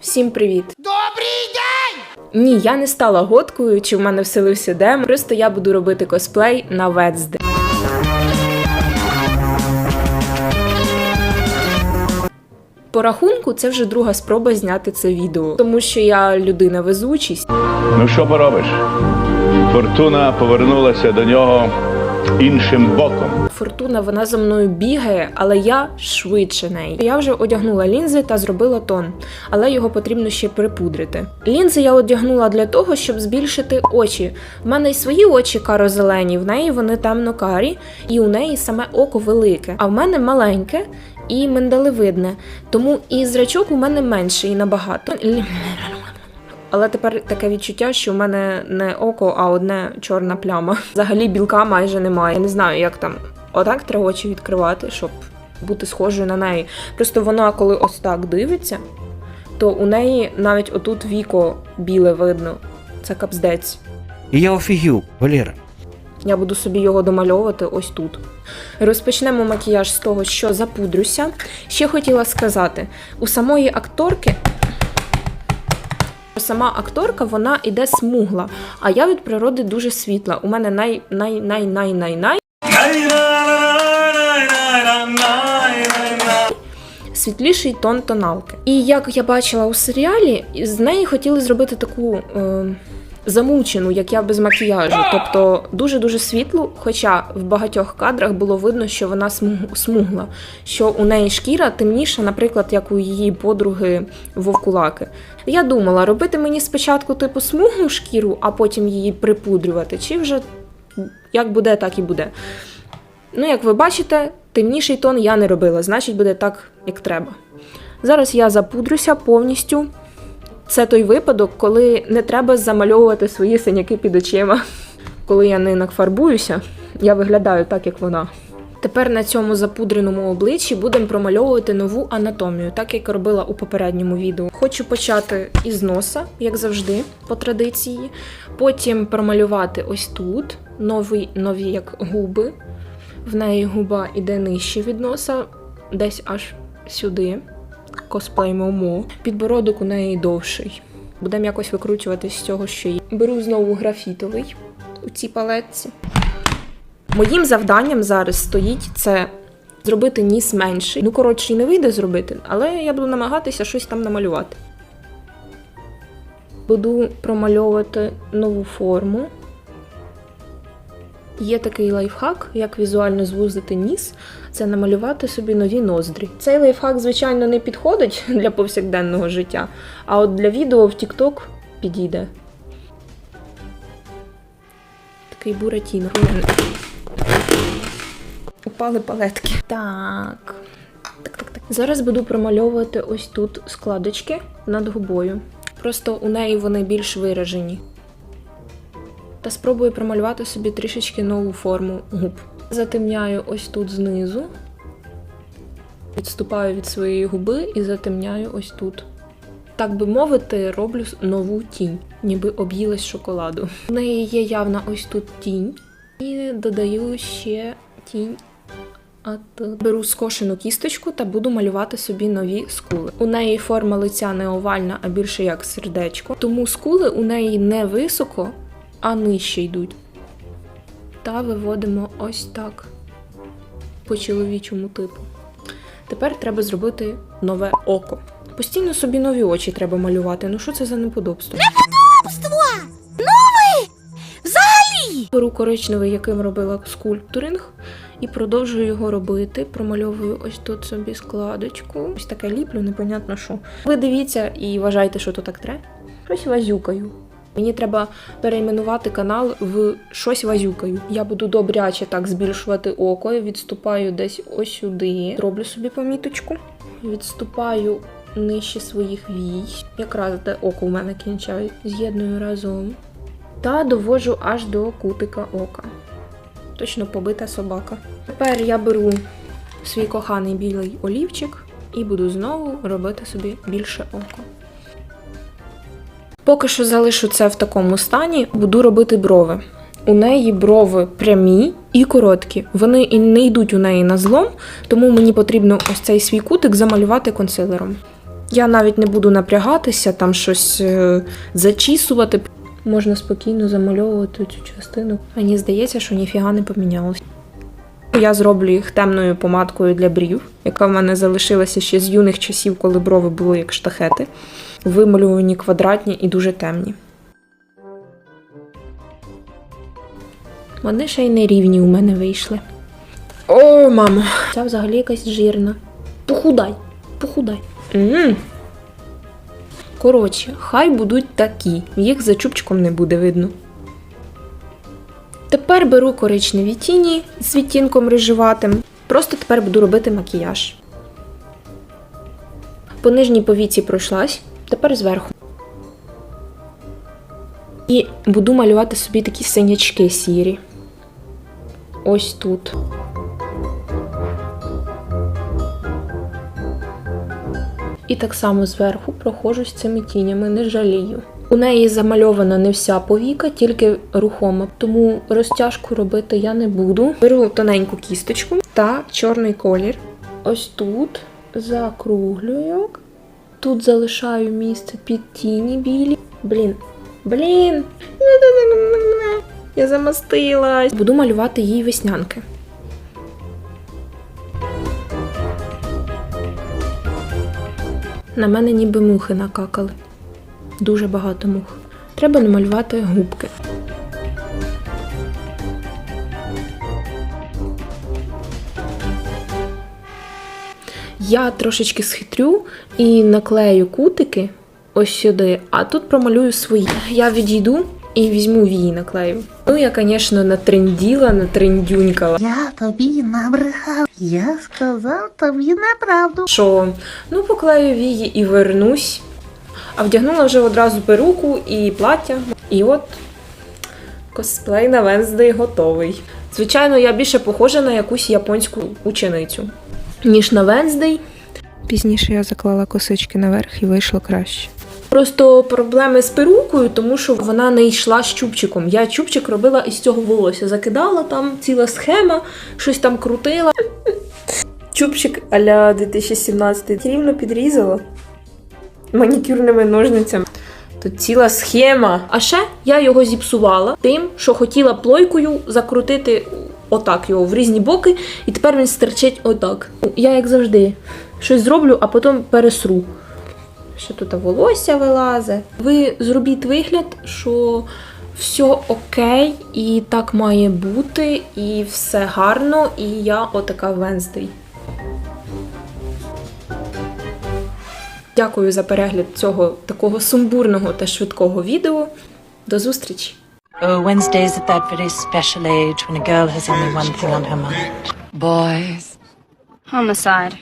Всім привіт! Добрий день! Ні, я не стала готкою, чи в мене вселився дем. Просто я буду робити косплей на Ведзде. По рахунку, це вже друга спроба зняти це відео, тому що я людина везучість. Ну що поробиш? Фортуна повернулася до нього іншим боком. Фортуна вона за мною бігає, але я швидше неї. Я вже одягнула лінзи та зробила тон, але його потрібно ще припудрити. Лінзи я одягнула для того, щоб збільшити очі. В мене й свої очі каро-зелені, в неї вони темно-карі, і у неї саме око велике, а в мене маленьке. І миндалевидне, тому і зрачок у мене менший набагато. Але тепер таке відчуття, що в мене не око, а одне чорна пляма. Взагалі білка майже немає. Я не знаю, як там отак треба очі відкривати, щоб бути схожою на неї. Просто вона, коли ось так дивиться, то у неї навіть отут віко біле видно. Це капздець. І я офігів, Валера. Я буду собі його домальовувати ось тут. Розпочнемо макіяж з того, що запудрюся. Ще хотіла сказати: у самої акторки. Сама акторка вона іде смугла, а я від природи дуже світла. У мене най най най най най най світліший тон тоналки. І як я бачила у серіалі, з неї хотіли зробити таку е, замучену, як я без макіяжу. Тобто дуже-дуже світлу, хоча в багатьох кадрах було видно, що вона смугла, що у неї шкіра темніша, наприклад, як у її подруги вовкулаки. Я думала, робити мені спочатку типу смуглу шкіру, а потім її припудрювати, чи вже як буде, так і буде. Ну, як ви бачите, темніший тон я не робила, значить буде так, як треба. Зараз я запудрюся повністю. Це той випадок, коли не треба замальовувати свої синяки під очима. Коли я не нафарбуюся, я виглядаю так, як вона. Тепер на цьому запудреному обличчі будемо промальовувати нову анатомію, так як робила у попередньому відео. Хочу почати із носа, як завжди, по традиції. Потім промалювати ось тут нові, нові як губи. В неї губа іде нижче від носа, десь аж сюди. Косплей Момо. Підбородок у неї довший. Будемо якось викручуватись з цього, що є. Беру знову графітовий у цій палетці. Моїм завданням зараз стоїть це зробити ніс менший. Ну, коротше, не вийде зробити, але я буду намагатися щось там намалювати. Буду промальовувати нову форму. Є такий лайфхак, як візуально звузити ніс, це намалювати собі нові ноздрі. Цей лайфхак, звичайно, не підходить для повсякденного життя, а от для відео в TikTok підійде. Такий буратіно. Упали палетки. Так. Так, так, так. Зараз буду промальовувати ось тут складочки над губою. Просто у неї вони більш виражені спробую промалювати собі трішечки нову форму губ. Затемняю ось тут знизу, відступаю від своєї губи і затемняю ось тут. Так би мовити, роблю нову тінь, ніби об'їлась шоколаду. У неї є явна ось тут тінь, і додаю ще тінь. Тут беру скошену кісточку та буду малювати собі нові скули. У неї форма лиця не овальна, а більше як сердечко. Тому скули у неї не високо, а нижче йдуть. Та виводимо ось так по чоловічому типу. Тепер треба зробити нове око. Постійно собі нові очі треба малювати. Ну що це за неподобство? Взагалі! Беру коричневий, яким робила скульптуринг, і продовжую його робити. Промальовую ось тут собі складочку. Ось таке ліплю, непонятно що. Ви дивіться і вважайте, що то так треба. Щось вазюкаю. Мені треба перейменувати канал в щось вазюкаю. Я буду добряче так збільшувати око, відступаю десь ось сюди. Роблю собі поміточку. Відступаю нижче своїх вій. Якраз де око у мене кінчає. З'єдную разом. Та довожу аж до кутика ока. Точно побита собака. Тепер я беру свій коханий білий олівчик і буду знову робити собі більше око. Поки що залишу це в такому стані, буду робити брови. У неї брови прямі і короткі. Вони і не йдуть у неї на злом, тому мені потрібно ось цей свій кутик замалювати консилером. Я навіть не буду напрягатися, там щось е, зачісувати. Можна спокійно замальовувати цю частину. Мені здається, що ніфіга не помінялось. Я зроблю їх темною помадкою для брів, яка в мене залишилася ще з юних часів, коли брови були як штахети. Вималювані квадратні і дуже темні. Вони ще й не рівні у мене вийшли. О, мамо! Ця взагалі якась жирна. Похудай, похудай. м Коротше, хай будуть такі, їх за чубчиком не буде видно. Тепер беру коричневі тіні з відтінком рижуватим. Просто тепер буду робити макіяж. По нижній повіці пройшлась, тепер зверху. І буду малювати собі такі синячки сірі. Ось тут. І так само зверху проходжусь цими тінями, не жалію. У неї замальована не вся повіка, тільки рухома, тому розтяжку робити я не буду. Беру тоненьку кісточку та чорний колір. Ось тут закруглюю. Тут залишаю місце під тіні білі. Блін. Блін. Я замастилась. Буду малювати їй веснянки. На мене ніби мухи накакали. Дуже багато мух. Треба намалювати губки. Я трошечки схитрю і наклею кутики ось сюди, а тут промалюю свої. Я відійду і візьму вії наклею. Ну, я, звісно, натренділа, натрендюнькала. Я тобі набрехав. Я сказав тобі неправду. що ну поклею вії і вернусь. А вдягнула вже одразу перуку і плаття. І от косплей на Венздей готовий. Звичайно, я більше похожа на якусь японську ученицю, ніж на Венздей. Пізніше я заклала косички наверх і вийшло краще. Просто проблеми з перукою, тому що вона не йшла з чубчиком. Я чубчик робила із цього волосся. Закидала там ціла схема, щось там крутила. Чубчик а-ля 2017 рівно підрізала манікюрними ножницями. Тут ціла схема. А ще я його зіпсувала тим, що хотіла плойкою закрутити отак його в різні боки, і тепер він стерчить отак. Я, як завжди, щось зроблю, а потім пересру. Ще тут волосся вилазе. Ви зробіть вигляд, що все окей, і так має бути, і все гарно, і я отака Венздей. Дякую за перегляд цього такого сумбурного та швидкого відео. До зустрічі! Oh, Wednesday's at that very special age when a girl has only one thing on her mind. Boys. Homicide.